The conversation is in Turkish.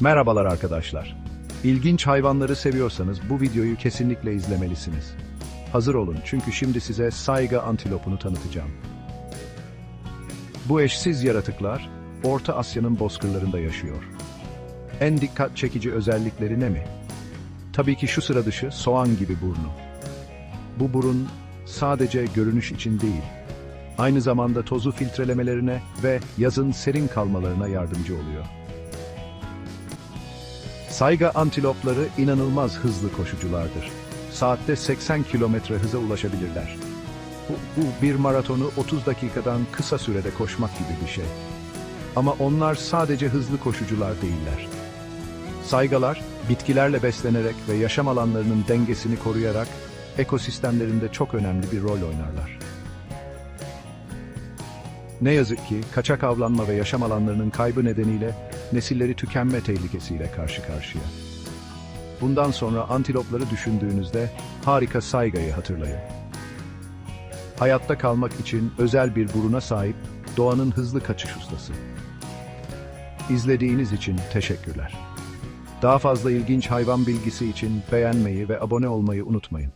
Merhabalar arkadaşlar. İlginç hayvanları seviyorsanız bu videoyu kesinlikle izlemelisiniz. Hazır olun çünkü şimdi size sayga antilopunu tanıtacağım. Bu eşsiz yaratıklar Orta Asya'nın bozkırlarında yaşıyor. En dikkat çekici özellikleri ne mi? Tabii ki şu sıra dışı soğan gibi burnu. Bu burun sadece görünüş için değil, aynı zamanda tozu filtrelemelerine ve yazın serin kalmalarına yardımcı oluyor. Sayga antilopları inanılmaz hızlı koşuculardır. Saatte 80 kilometre hıza ulaşabilirler. Bu, bu bir maratonu 30 dakikadan kısa sürede koşmak gibi bir şey. Ama onlar sadece hızlı koşucular değiller. Saygalar, bitkilerle beslenerek ve yaşam alanlarının dengesini koruyarak ekosistemlerinde çok önemli bir rol oynarlar. Ne yazık ki kaçak avlanma ve yaşam alanlarının kaybı nedeniyle nesilleri tükenme tehlikesiyle karşı karşıya. Bundan sonra antilopları düşündüğünüzde harika saygayı hatırlayın. Hayatta kalmak için özel bir buruna sahip doğanın hızlı kaçış ustası. İzlediğiniz için teşekkürler. Daha fazla ilginç hayvan bilgisi için beğenmeyi ve abone olmayı unutmayın.